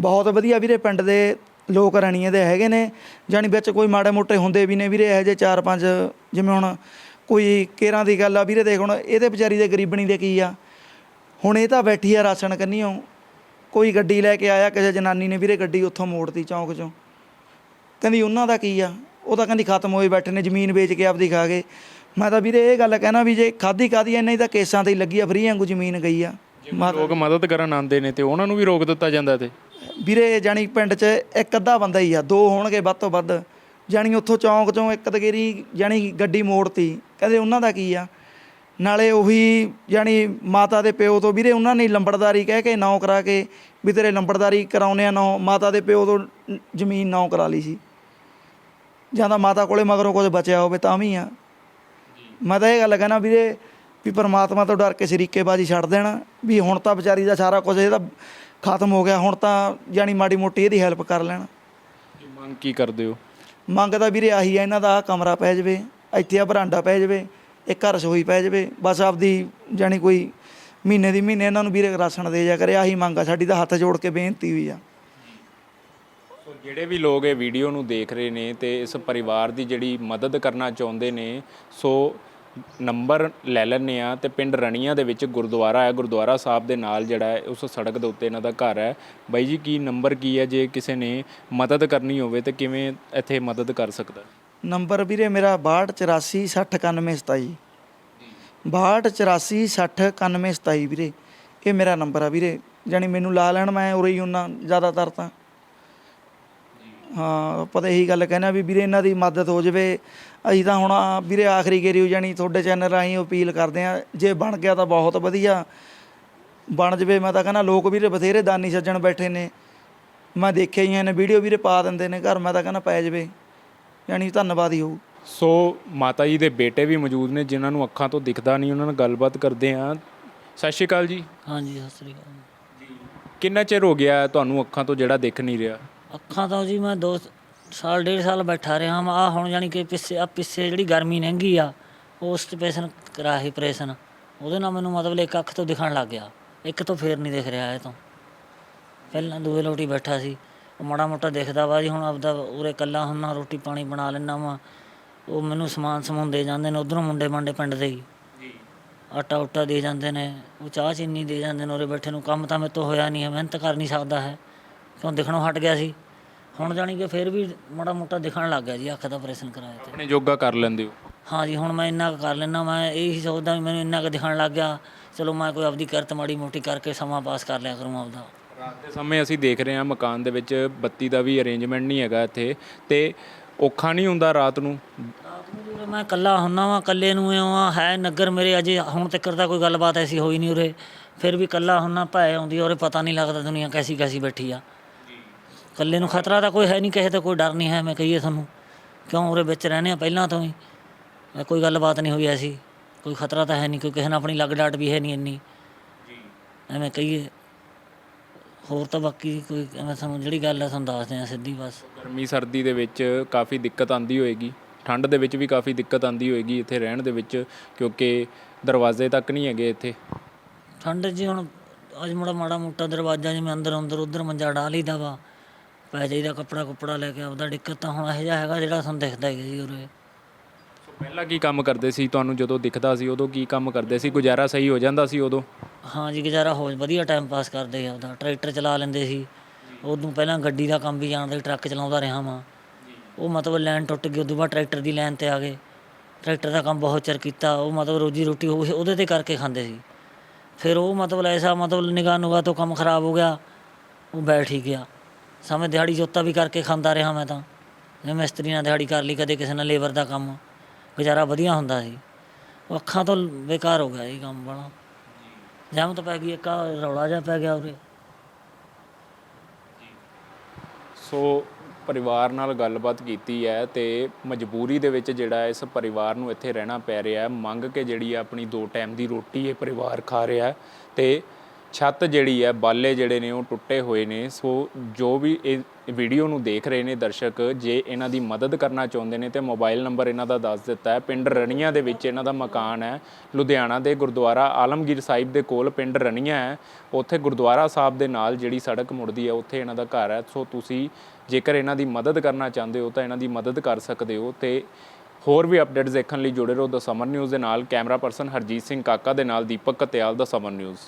ਬਹੁਤ ਵਧੀਆ ਵੀਰੇ, ਪਿੰਡ ਦੇ ਲੋਕ ਰਣੀਆਂ ਦੇ ਹੈਗੇ ਨੇ। ਜਾਣੀ ਵਿੱਚ ਕੋਈ ਮਾੜੇ ਮੋਟੇ ਹੁੰਦੇ ਵੀ ਨੇ ਵੀਰੇ, ਇਹੋ ਜਿਹੇ ਚਾਰ ਪੰਜ, ਜਿਵੇਂ ਹੁਣ ਕੋਈ ਕੇਰਾਂ ਦੀ ਗੱਲ ਆ ਵੀਰੇ, ਦੇਖ ਹੁਣ ਇਹਦੇ ਵਿਚਾਰੀ ਦੇ ਗਰੀਬਣੀ ਦੇ ਕੀ ਆ। ਹੁਣ ਇਹ ਤਾਂ ਬੈਠੀ ਆ ਰਾਸ਼ਨ ਕੰਨੀਓ। ਕੋਈ ਗੱਡੀ ਲੈ ਕੇ ਆਇਆ, ਕਿਸੇ ਜਨਾਨੀ ਨੇ ਵੀਰੇ ਗੱਡੀ ਉੱਥੋਂ ਮੋੜਤੀ ਚੌਂਕ ਚੋਂ। ਕਹਿੰਦੀ ਉਹਨਾਂ ਦਾ ਕੀ ਆ? ਉਹ ਤਾਂ ਕਹਿੰਦੀ ਖਤਮ ਹੋਏ ਬੈਠੇ ਨੇ, ਜ਼ਮੀਨ ਵੇਚ ਕੇ ਆਪਦੀ ਖਾ ਗਏ। ਮੈਂ ਤਾਂ ਵੀਰੇ ਇਹ ਗੱਲ ਕਹਿਣਾ ਵੀ ਜੇ ਖਾਦੀ ਕਾਦੀ ਇਹਨਾਂ ਦੀ ਤਾਂ ਕੇਸਾਂ ਤੇ ਹੀ ਲੱਗੀ ਆ ਫਰੀ ਵਾਂਗੂ ਜ਼ਮੀਨ ਗਈ ਆ। ਲੋਕ ਮਦਦ ਕਰਨ ਆਉਂਦੇ ਨੇ ਤੇ ਉਹਨਾਂ ਨੂੰ ਵੀ ਰੋਕ ਦਿੱਤਾ ਜਾਂਦਾ ਤੇ। ਵੀਰੇ ਜਾਣੀ ਪਿੰਡ 'ਚ ਇੱਕ ਅੱਧਾ ਬੰਦਾ ਹੀ ਆ ਦੋ ਹੋਣਗੇ ਵੱਧ ਤੋਂ ਵੱਧ। ਜਾਣੀ ਉੱਥੋਂ ਚੌਂਕ ਚੋਂ ਇੱਕ ਦਗੇਰੀ ਜਾਣੀ ਗੱਡੀ ਮੋੜਤੀ ਕਹਿੰਦੇ ਉਹਨਾਂ ਦਾ ਕੀ ਆ? ਨਾਲੇ ਉਹੀ ਜਾਣੀ ਮਾਤਾ ਦੇ ਪਿਓ ਤੋਂ ਵੀਰੇ ਉਹਨਾਂ ਨੇ ਲੰਬੜਦਾਰੀ ਕਹਿ ਕੇ ਨੌ ਕਰਾ ਕੇ ਵੀ ਤੇਰੇ ਲੰਬੜਦਾਰੀ ਕਰਾਉਨੇ ਆ ਨੌ ਮਾਤਾ ਦੇ ਪਿਓ ਤੋਂ ਜ਼ਮੀਨ ਨੌ ਕਰਾ ਲਈ ਸੀ। ਜਾਂ ਤਾਂ ਮਾਤਾ ਕੋਲੇ ਮਗਰੋਂ ਕੁਝ ਬਚਿਆ ਹੋਵੇ ਤਾਂ ਵੀ ਆ। ਮੈਂ ਤਾਂ ਇਹ ਗੱਲ ਕਹਿਣਾ ਵੀਰੇ ਵੀ ਪਰਮਾਤਮਾ ਤੋਂ ਡਰ ਕੇ ਸ਼ਰੀਕੇਬਾਜ਼ੀ ਛੱਡ ਦੇਣਾ ਵੀ ਹੁਣ ਤਾਂ ਵਿਚਾਰੀ ਦਾ ਸਾਰਾ ਕੁਝ ਇਹਦਾ ਖਤਮ ਹੋ ਗਿਆ ਹੁਣ ਤਾਂ ਜਾਣੀ ਮਾੜੀ ਮੋਟੀ ਇਹਦੀ ਹੈਲਪ ਕਰ ਲੈਣ। ਮੰਗ ਕੀ ਕਰਦੇ ਹੋ? ਮੰਗ ਤਾਂ ਵੀਰੇ ਆਹੀ ਆ ਇਹਨਾਂ ਦਾ ਆਹ ਕਮਰਾ ਪੈ ਜਾਵੇ ਇੱਥੇ ਆ ਬਰਾਂਡਾ ਪੈ ਜਾਵੇ ਇੱਕ ਘਰ ਰਸੋਈ ਪੈ ਜਾਵੇ ਬਸ ਆਪਦੀ ਜਾਣੀ ਕੋਈ ਮਹੀਨੇ ਦੀ ਮਹੀਨੇ ਇਹਨਾਂ ਨੂੰ ਵੀਰੇ ਰਾਸ਼ਨ ਦੇ ਜਾ ਕਰੇ ਆਹੀ ਮੰਗ ਆ ਸਾਡੀ ਤਾਂ ਹੱਥ ਜੋੜ ਕੇ ਬੇਨਤੀ ਹੋਈ ਆ। ਸੋ ਜਿਹੜੇ ਵੀ ਲੋਕ ਇਹ ਵੀਡੀਓ ਨੂੰ ਦੇਖ ਰਹੇ ਨੇ ਤੇ ਇਸ ਪਰਿਵਾਰ ਦੀ ਜਿਹੜੀ ਮਦਦ ਕਰਨਾ ਚਾਹੁੰਦੇ ਨੇ ਸੋ ਨੰਬਰ ਲੈ ਲੈਂਦੇ ਆ ਤੇ ਪਿੰਡ ਰਣੀਆਂ ਦੇ ਵਿੱਚ ਗੁਰਦੁਆਰਾ ਹੈ, ਗੁਰਦੁਆਰਾ ਸਾਹਿਬ ਦੇ ਨਾਲ ਜਿਹੜਾ ਹੈ, ਉਸ ਸੜਕ ਦੇ ਉੱਤੇ ਇਹਨਾਂ ਦਾ ਘਰ ਹੈ। ਬਾਈ ਜੀ, ਕੀ ਨੰਬਰ ਕੀ ਹੈ? ਜੇ ਕਿਸੇ ਨੇ ਮਦਦ ਕਰਨੀ ਹੋਵੇ ਤੇ ਕਿਵੇਂ ਇੱਥੇ ਮਦਦ ਕਰ ਸਕਦਾ ਨੰਬਰ ਵੀਰੇ ਮੇਰਾ 6284 6091 6284 6091 ਵੀਰੇ, ਇਹ ਮੇਰਾ ਨੰਬਰ ਆ ਵੀਰੇ। ਜਾਣੀ ਮੈਨੂੰ ਲਾ ਲੈਣ, ਮੈਂ ਉਰੇ ਹੀ ਹੁੰਨਾ ਜ਼ਿਆਦਾਤਰ ਤਾਂ। ਹਾਂ ਪਤਾ ਇਹੀ ਗੱਲ ਕਹਿਣਾ ਵੀ ਵੀਰੇ ਇਹਨਾਂ ਦੀ ਮਦਦ ਹੋ ਜਾਵੇ। ਅਸੀਂ ਤਾਂ ਹੁਣ ਆ ਵੀਰੇ ਆਖਰੀ ਗੇਰੀ ਹੋ ਜਾਣੀ ਤੁਹਾਡੇ ਚੈਨਲ ਰਾਹੀਂ ਅਪੀਲ ਕਰਦੇ ਆ ਜੇ ਬਣ ਗਿਆ ਤਾਂ ਬਹੁਤ ਵਧੀਆ। ਬਣ ਜਵੇ ਮੈਂ ਤਾਂ ਕਹਿੰਦਾ ਲੋਕ ਵੀਰੇ ਬਥੇਰੇ ਦਾਨੀ ਸੱਜਣ ਬੈਠੇ ਨੇ। ਮੈਂ ਦੇਖਿਆ ਹੀ ਨੇ ਵੀਡੀਓ ਵੀਰੇ ਪਾ ਦਿੰਦੇ ਨੇ ਘਰ ਮੈਂ ਤਾਂ ਕਹਿੰਦਾ ਪੈ ਜਵੇ। ਯਾਨੀ ਧੰਨਵਾਦ ਹੀ ਹੋਊ। ਸੋ ਮਾਤਾ ਜੀ ਦੇ ਬੇਟੇ ਵੀ ਮੌਜੂਦ ਨੇ ਜਿਨ੍ਹਾਂ ਨੂੰ ਅੱਖਾਂ ਤੋਂ ਦਿਖਦਾ ਨਹੀਂ ਉਹਨਾਂ ਨਾਲ ਗੱਲਬਾਤ ਕਰਦੇ ਆ ਸਤਿ ਸ਼੍ਰੀ ਅਕਾਲ ਜੀ। ਹਾਂਜੀ ਸਤਿ ਸ੍ਰੀ ਅਕਾਲ। ਕਿੰਨਾ ਚਿਰ ਹੋ ਗਿਆ ਤੁਹਾਨੂੰ ਅੱਖਾਂ ਤੋਂ ਜਿਹੜਾ ਦਿਖ ਨਹੀਂ ਰਿਹਾ? ਅੱਖਾਂ ਤੋਂ ਜੀ ਮੈਂ 2 ਸਾਲ ਡੇਢ ਸਾਲ ਬੈਠਾ ਰਿਹਾ ਹਾਂ ਆ ਹੁਣ ਜਾਨੀ ਕਿ ਪਿੱਛੇ ਆ ਪਿੱਛੇ ਜਿਹੜੀ ਗਰਮੀ ਲੰਘੀ ਆ ਉਸ ਤੇ ਪੇਸ਼ਨ ਕਰਾਹੀ ਪ੍ਰੇਸ਼ਨ ਉਹਦੇ ਨਾਲ ਮੈਨੂੰ ਮਤਲਬ ਇੱਕ ਅੱਖ ਤੋਂ ਦਿਖਣ ਲੱਗ ਗਿਆ। ਇੱਕ ਤੋਂ ਫੇਰ ਨਹੀਂ ਦਿਖ ਰਿਹਾ ਇਹ ਤੋਂ। ਪਹਿਲਾਂ ਦੂਏ ਲੋਟੀ ਬੈਠਾ ਸੀ। ਉਹ ਮਾੜਾ ਮੋਟਾ ਦਿਖਦਾ ਵਾ ਜੀ ਹੁਣ ਆਪਦਾ ਉਰੇ ਕੱਲਾ ਹੁੰਨਾ ਰੋਟੀ ਪਾਣੀ ਬਣਾ ਲੈਣਾ ਵਾ। ਉਹ ਮੈਨੂੰ ਸਮਾਨ ਸਮੂਨ ਦੇ ਜਾਂਦੇ ਨੇ ਉਧਰੋਂ ਮੁੰਡੇ ਮੰਡੇ ਪਿੰਡ ਦੇ ਹੀ। ਆਟਾ ਉਟਾ ਦੇ ਜਾਂਦੇ ਨੇ ਉਹ ਚਾਹ ਚੀਨੀ ਦੇ ਜਾਂਦੇ ਨੇ ਉਰੇ ਬੈਠੇ ਨੂੰ। ਕੰਮ ਤਾਂ ਮੇਰੇ ਤੋਂ ਹੋਇਆ ਨਹੀਂ ਹੈ ਮਿਹਨਤ ਕਰ ਨਹੀਂ ਸਕਦਾ ਹੈ। ਕਿਉਂ ਦਿਖਣੋਂ ਹਟ ਗਿਆ ਸੀ? ਹੁਣ ਜਾਣੀ ਕਿ ਫਿਰ ਵੀ ਮਾੜਾ ਮੋਟਾ ਦਿਖਣ ਲੱਗ ਗਿਆ ਜੀ ਅੱਖ ਦਾ ਆਪਰੇਸ਼ਨ ਕਰਾਇਆ ਤੇ। ਆਪਣੇ ਯੋਗਾ ਕਰ ਲੈਂਦੇ ਹੋ? ਹਾਂ ਜੀ ਹੁਣ ਮੈਂ ਇੰਨਾ ਕੁ ਕਰ ਲੈਣਾ ਮੈਂ ਇਹੀ ਸੋਚਦਾ ਵੀ ਮੈਨੂੰ ਇੰਨਾ ਕੁ ਦਿਖਣ ਲੱਗ ਗਿਆ ਚਲੋ ਮੈਂ ਕੋਈ ਆਪਦੀ ਕਿਰਤ ਮਾੜੀ ਮੋਟੀ ਕਰਕੇ ਸਮਾਂ ਪਾਸ ਕਰ ਲਿਆ ਕਰੂੰ ਆਪਦਾ। ਰਾਤ ਦੇ ਸਮੇਂ ਅਸੀਂ ਦੇਖ ਰਹੇ ਹਾਂ ਮਕਾਨ ਦੇ ਵਿੱਚ ਬੱਤੀ ਦਾ ਵੀ ਅਰੇਂਜਮੈਂਟ ਨਹੀਂ ਹੈਗਾ ਇੱਥੇ ਤੇ ਔਖਾ ਨਹੀਂ ਹੁੰਦਾ ਰਾਤ ਨੂੰ? ਰਾਤ ਨੂੰ ਵੀਰੇ ਮੈਂ ਇਕੱਲਾ ਹੁੰਨਾ ਵਾਂ ਇਕੱਲੇ ਨੂੰ ਇਉਂ ਆ ਹੈ ਨਗਰ ਮੇਰੇ ਅਜੇ ਹੁਣ ਤੱਕ ਤਾਂ ਕੋਈ ਗੱਲਬਾਤ ਐਸੀ ਹੋਈ ਨਹੀਂ ਉਰੇ ਫਿਰ ਵੀ ਇਕੱਲਾ ਹੁੰਨਾ ਭੈ ਆਉਂਦੀ ਆ, ਉਰੇ ਪਤਾ ਨਹੀਂ ਲੱਗਦਾ ਦੁਨੀਆ ਕੈਸੀ ਕੈਸੀ ਬੈਠੀ ਆ। ਇਕੱਲੇ ਨੂੰ ਖਤਰਾ ਤਾਂ ਕੋਈ ਹੈ ਨਹੀਂ ਕਿਸੇ ਦਾ ਕੋਈ ਡਰ ਨਹੀਂ ਹੈ ਮੈਂ ਕਹੀਏ ਤੁਹਾਨੂੰ। ਕਿਉਂ ਉਰੇ ਵਿੱਚ ਰਹਿੰਦੇ ਆ ਪਹਿਲਾਂ ਤੋਂ ਹੀ? ਅ, ਕੋਈ ਗੱਲਬਾਤ ਨਹੀਂ ਹੋਈ ਐਸੀ। ਕੋਈ ਖਤਰਾ ਤਾਂ ਹੈ ਨਹੀਂ ਕੋਈ ਕਿਸੇ ਨਾਲ ਆਪਣੀ ਲੱਗ ਡਾਟ ਵੀ ਹੈ ਨਹੀਂ ਇੰਨੀ। ਐਵੇਂ ਕਹੀਏ। ਹੋਰ ਤਾਂ ਬਾਕੀ ਕੋਈ ਐਵੇਂ ਸਾਨੂੰ ਜਿਹੜੀ ਗੱਲ ਹੈ ਤੁਹਾਨੂੰ ਦੱਸਦੇ ਆ ਸਿੱਧੀ ਬਸ। ਗਰਮੀ ਸਰਦੀ ਦੇ ਵਿੱਚ ਕਾਫੀ ਦਿੱਕਤ ਆਂਦੀ ਹੋਏਗੀ। ਠੰਡ ਦੇ ਵਿੱਚ ਵੀ ਕਾਫੀ ਦਿੱਕਤ ਆਂਦੀ ਹੋਏਗੀ ਇੱਥੇ ਰਹਿਣ ਦੇ ਵਿੱਚ ਕਿਉਂਕਿ ਦਰਵਾਜ਼ੇ ਤੱਕ ਨਹੀਂ ਹੈਗੇ ਇੱਥੇ। ਠੰਡ 'ਚ ਹੁਣ ਅੱਜ ਮਾੜਾ ਮਾੜਾ ਮੋਟਾ ਦਰਵਾਜ਼ਾ ਜਿਵੇਂ ਅੰਦਰ ਅੰਦਰ ਉਧਰ ਮੰਜਾ ਢਾ ਲਈਦਾ ਵਾ। ਪੈ ਜਾਈਦਾ ਕੱਪੜਾ ਕੁੱਪੜਾ ਲੈ ਕੇ ਆਪਦਾ ਦਿੱਕਤ ਤਾਂ ਹੁਣ ਇਹੋ ਜਿਹਾ ਹੈਗਾ ਜਿਹੜਾ ਸਾਨੂੰ ਦਿਖਦਾ ਹੀ ਜੀ ਉਰੇ। ਸੋ ਪਹਿਲਾਂ ਕੀ ਕੰਮ ਕਰਦੇ ਸੀ? ਤੁਹਾਨੂੰ ਜਦੋਂ ਦਿਖਦਾ ਸੀ ਉਦੋਂ ਕੀ ਕੰਮ ਕਰਦੇ ਸੀ? ਗੁਜ਼ਾਰਾ ਸਹੀ ਹੋ ਜਾਂਦਾ ਸੀ ਉਦੋਂ? ਹਾਂ ਜੀ ਗੁਜ਼ਾਰਾ ਹੋ ਵਧੀਆ ਟਾਈਮ ਪਾਸ ਕਰਦੇ ਆ ਆਪਦਾ। ਟਰੈਕਟਰ ਚਲਾ ਲੈਂਦੇ ਸੀ। ਉਦੋਂ ਪਹਿਲਾਂ ਗੱਡੀ ਦਾ ਕੰਮ ਵੀ ਜਾਣਦੇ ਟਰੱਕ ਚਲਾਉਂਦਾ ਰਿਹਾ ਵਾਂ। ਉਹ ਮਤਲਬ ਲਾਈਨ ਟੁੱਟ ਗਈ ਉਦੋਂ ਬਾਅਦ ਟਰੈਕਟਰ ਦੀ ਲਾਈਨ ਤੇ ਆ ਗਏ। ਟਰੈਕਟਰ ਦਾ ਕੰਮ ਬਹੁਤ ਚਿਰ ਕੀਤਾ ਉਹ ਮਤਲਬ ਰੋਜੀ ਰੋਟੀ ਉਹ- ਉਹਦੇ ਤੇ ਕਰਕੇ ਖਾਂਦੇ ਸੀ। ਫਿਰ ਉਹ ਮਤਲਬ ਐਸਾ ਮਤਲਬ ਨਿਗਾਹ ਨੁਗਾਹ ਤੋਂ ਕੰਮ ਖਰਾਬ ਹੋ ਗਿਆ ਉਹ ਬੈਠ ਹੀ ਗਿਆ। ਸਮੇਂ ਦਿਹਾੜੀ ਜੋਤਾ ਵੀ ਕਰਕੇ ਖਾਂਦਾ ਰਿਹਾ ਮੈਂ ਤਾਂ। ਜਿਵੇਂ ਮਿਸਤਰੀ ਨਾਲ ਦਿਹਾੜੀ ਕਰ ਲਈ, ਕਦੇ ਕਿਸੇ ਨਾਲ ਲੇਬਰ ਦਾ ਕੰਮ। ਗੁਜ਼ਾਰਾ ਵਧੀਆ ਹੁੰਦਾ ਸੀ। ਉਹ ਅੱਖਾਂ ਤੋਂ ਬੇਕਾਰ ਹੋ ਗਿਆ ਇਹ ਕੰਮ ਬੜਾ ਜਮ ਤਾਂ ਪੈ ਗਈ, ਇੱਕ ਆਹ ਰੌਲਾ ਜਿਹਾ ਪੈ ਗਿਆ ਉਰੇ। ਸੋ ਪਰਿਵਾਰ ਨਾਲ ਗੱਲਬਾਤ ਕੀਤੀ ਹੈ ਤੇ ਮਜਬੂਰੀ ਦੇ ਵਿੱਚ ਜਿਹੜਾ ਇਸ ਪਰਿਵਾਰ ਨੂੰ ਇੱਥੇ ਰਹਿਣਾ ਪੈ ਰਿਹਾ ਹੈ। ਮੰਗ ਕੇ ਜਿਹੜੀ ਹੈ ਆਪਣੀ ਦੋ ਟਾਈਮ ਦੀ ਰੋਟੀ ਇਹ ਪਰਿਵਾਰ ਖਾ ਰਿਹਾ ਹੈ ਤੇ ਛੱਤ ਜਿਹੜੀ ਹੈ, ਬਾਲੇ ਜਿਹੜੇ ਨੇ ਉਹ ਟੁੱਟੇ ਹੋਏ ਨੇ। ਸੋ ਜੋ ਵੀ ਇਹ ਵੀਡੀਓ ਨੂੰ ਦੇਖ ਰਹੇ ਨੇ ਦਰਸ਼ਕ, ਜੇ ਇਹਨਾਂ ਦੀ ਮਦਦ ਕਰਨਾ ਚਾਹੁੰਦੇ ਨੇ ਤੇ ਮੋਬਾਈਲ ਨੰਬਰ ਇਹਨਾਂ ਦਾ ਦੱਸ ਦਿੱਤਾ ਹੈ। ਪਿੰਡ ਰਣੀਆਂ ਦੇ ਵਿੱਚ ਇਹਨਾਂ ਦਾ ਮਕਾਨ ਹੈ। ਲੁਧਿਆਣਾ ਦੇ ਗੁਰਦੁਆਰਾ ਆਲਮਗੀਰ ਸਾਹਿਬ ਦੇ ਕੋਲ ਪਿੰਡ ਰਣੀਆਂ ਹੈ। ਉੱਥੇ ਗੁਰਦੁਆਰਾ ਸਾਹਿਬ ਦੇ ਨਾਲ ਜਿਹੜੀ ਸੜਕ ਮੁੜਦੀ ਹੈ, ਉੱਥੇ ਇਹਨਾਂ ਦਾ ਘਰ ਹੈ। ਸੋ ਤੁਸੀਂ ਜੇਕਰ ਇਹਨਾਂ ਦੀ ਮਦਦ ਕਰਨਾ ਚਾਹੁੰਦੇ ਹੋ, ਤਾਂ ਇਹਨਾਂ ਦੀ ਮਦਦ ਕਰ ਸਕਦੇ ਹੋ। ਤੇ ਹੋਰ ਵੀ ਅਪਡੇਟਸ ਦੇਖਣ ਲਈ ਜੁੜੇ ਰਹੋ ਦ ਸਮਰ ਨਿਊਜ਼ ਦੇ ਨਾਲ। ਕੈਮਰਾ ਪਰਸਨ ਹਰਜੀਤ ਸਿੰਘ ਕਾਕਾ ਦੇ ਨਾਲ ਦੀਪਕ ਕਤਿਆਲ ਦਾ ਸਮਰ ਨਿਊਜ਼।